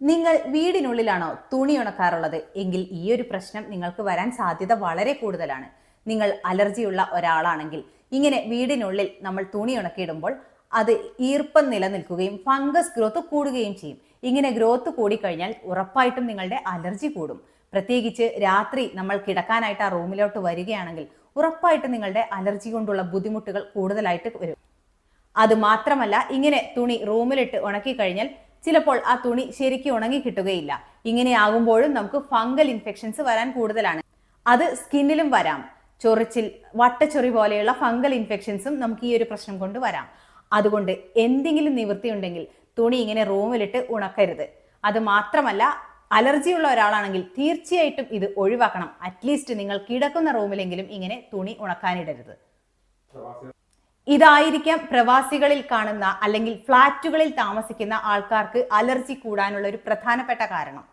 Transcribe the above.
നിങ്ങൾ വീടിനുള്ളിലാണോ തുണി ഉണക്കാറുള്ളത്? എങ്കിൽ ഈ ഒരു പ്രശ്നം നിങ്ങൾക്ക് വരാൻ സാധ്യത വളരെ കൂടുതലാണ്. നിങ്ങൾ അലർജിയുള്ള ഒരാളാണെങ്കിൽ ഇങ്ങനെ വീടിനുള്ളിൽ നമ്മൾ തുണി ഉണക്കിയിടുമ്പോൾ അത് ഈർപ്പം നിലനിൽക്കുകയും ഫംഗസ് ഗ്രോത്ത് കൂടുകയും ചെയ്യും. ഇങ്ങനെ ഗ്രോത്ത് കൂടിക്കഴിഞ്ഞാൽ ഉറപ്പായിട്ടും നിങ്ങളുടെ അലർജി കൂടും. പ്രത്യേകിച്ച് രാത്രി നമ്മൾ കിടക്കാനായിട്ട് ആ റൂമിലോട്ട് വരികയാണെങ്കിൽ ഉറപ്പായിട്ടും നിങ്ങളുടെ അലർജി കൊണ്ടുള്ള ബുദ്ധിമുട്ടുകൾ കൂടുതലായിട്ട് വരും. അത് മാത്രമല്ല ഇങ്ങനെ തുണി റൂമിലിട്ട് ഉണക്കി കഴിഞ്ഞാൽ ചിലപ്പോൾ ആ തുണി ശരിക്കും ഉണങ്ങി കിട്ടുകയില്ല ഇങ്ങനെ ആകുമ്പോഴും നമുക്ക് ഫംഗൽ ഇൻഫെക്ഷൻസ് വരാൻ കൂടുതലാണ്. അത് സ്കിന്നിലും വരാം. ചൊറിച്ചിൽ വട്ടച്ചൊറി പോലെയുള്ള ഫംഗൽ ഇൻഫെക്ഷൻസും നമുക്ക് ഈ ഒരു പ്രശ്നം കൊണ്ട് വരാം. അതുകൊണ്ട് എന്തെങ്കിലും നിവൃത്തിയുണ്ടെങ്കിൽ തുണി ഇങ്ങനെ റൂമിലിട്ട് ഉണക്കരുത്. അത് മാത്രമല്ല അലർജി ഉള്ള ഒരാളാണെങ്കിൽ തീർച്ചയായിട്ടും ഇത് ഒഴിവാക്കണം. അറ്റ്ലീസ്റ്റ് നിങ്ങൾ കിടക്കുന്ന റൂമിലെങ്കിലും ഇങ്ങനെ തുണി ഉണക്കാനിടരുത്. ഇതായിരിക്കാം പ്രവാസികളിൽ കാണുന്ന അല്ലെങ്കിൽ ഫ്ളാറ്റുകളിൽ താമസിക്കുന്ന ആൾക്കാർക്ക് അലർജി കൂടാനുള്ള ഒരു പ്രധാനപ്പെട്ട കാരണം.